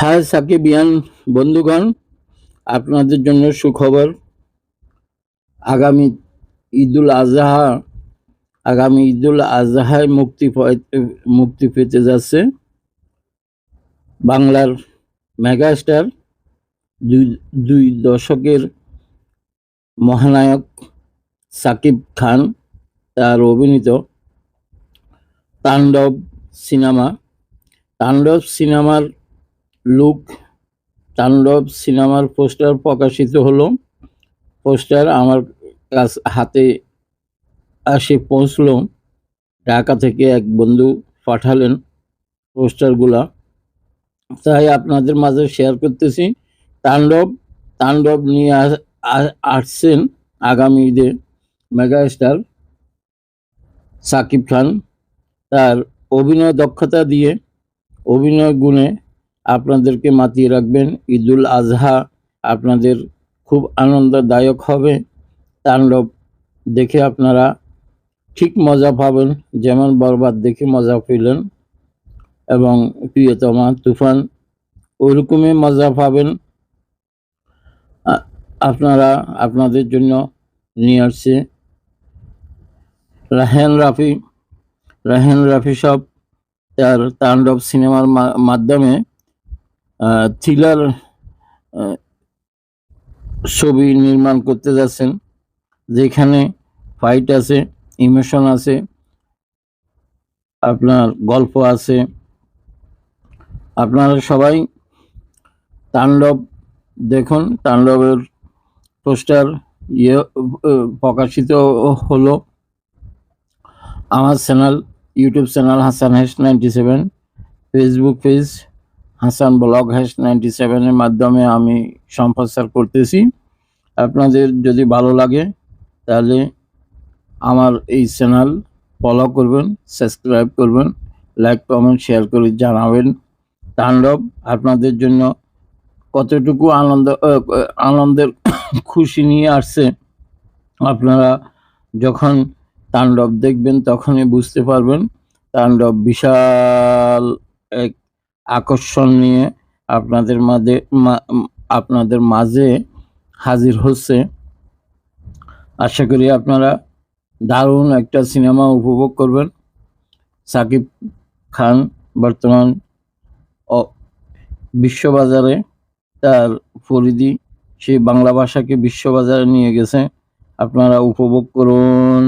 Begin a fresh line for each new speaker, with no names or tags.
হ্যাঁ সাকিবিয়ান বন্ধুগণ, আপনাদের জন্য সুখবর। আগামী ঈদুল আজহা, আগামী ঈদুল আজহায় মুক্তি মুক্তি পেতে যাচ্ছে। বাংলার মেগাস্টার, দুই দুই দশকের মহানায়ক সাকিব খান, তার অভিনীত তাণ্ডব সিনেমা। তাণ্ডব সিনেমার লুক তাণ্ডব সিনেমার পোস্টার প্রকাশিত হলো। পোস্টার আমার কাছ হাতে আসে পৌঁছলো। ঢাকা থেকে এক বন্ধু পাঠালেন পোস্টারগুলা। তাই আপনাদের মাঝে শেয়ার করতেছি। তাণ্ডব তাণ্ডব নিয়ে আস- আসছেন আগামী ঈদে মেগাস্টার সাকিব খান। তার অভিনয় দক্ষতা দিয়ে, অভিনয় গুণে আপনাদেরকে মাতিয়ে রাখবেন। ঈদুল আজহা আপনাদের খুব আনন্দদায়ক হবে। তাণ্ডব দেখে আপনারা ঠিক মজা পাবেন, যেমন বরবাদ দেখে মজা পেলেন। এবং প্রিয়তমা তুফান ওইরকমই মজা পাবেন। আপনারা আপনাদের জন্য নিয়ে আসছে। রাহেন রাফি রাহেন রাফি সব তার তাণ্ডব সিনেমার মাধ্যমে থ্রিলার ছবি নির্মাণ করতে যাচ্ছেন, যেখানে ফাইট আছে ইমোশন আছে, আপনার গল্প আছে। আপনারা সবাই তাণ্ডব দেখুন, তাণ্ডবের পোস্টার ইয়ে প্রকাশিত হলো আমার channel, YouTube channel Hasan hash ninety seven, Facebook page Hasan blog hash ninety সেভেনের মাধ্যমে আমি সম্প্রচার করতেছি। আপনাদের যদি ভালো লাগে, তাহলে আমার এই চ্যানেল ফলো করবেন, সাবস্ক্রাইব করবেন, লাইক, কমেন্ট, শেয়ার করে জানাবেন। তাণ্ডব, আপনাদের জন্য কতটুকু আনন্দ আনন্দের খুশি নিয়ে আসছে, আপনারা যখন তাণ্ডব দেখবেন, তখনই বুঝতে পারবেন। তাণ্ডব বিশাল এক আকর্ষণ নিয়ে আপনাদের মাঝে আপনাদের মাঝে হাজির হচ্ছে। আশা করি আপনারা দারুণ একটা সিনেমা উপভোগ করবেন। সাকিব খান বর্তমান বিশ্ববাজারে তার পরিধি সেই বাংলা ভাষাকে বিশ্ববাজারে নিয়ে গেছে। আপনারা উপভোগ করুন।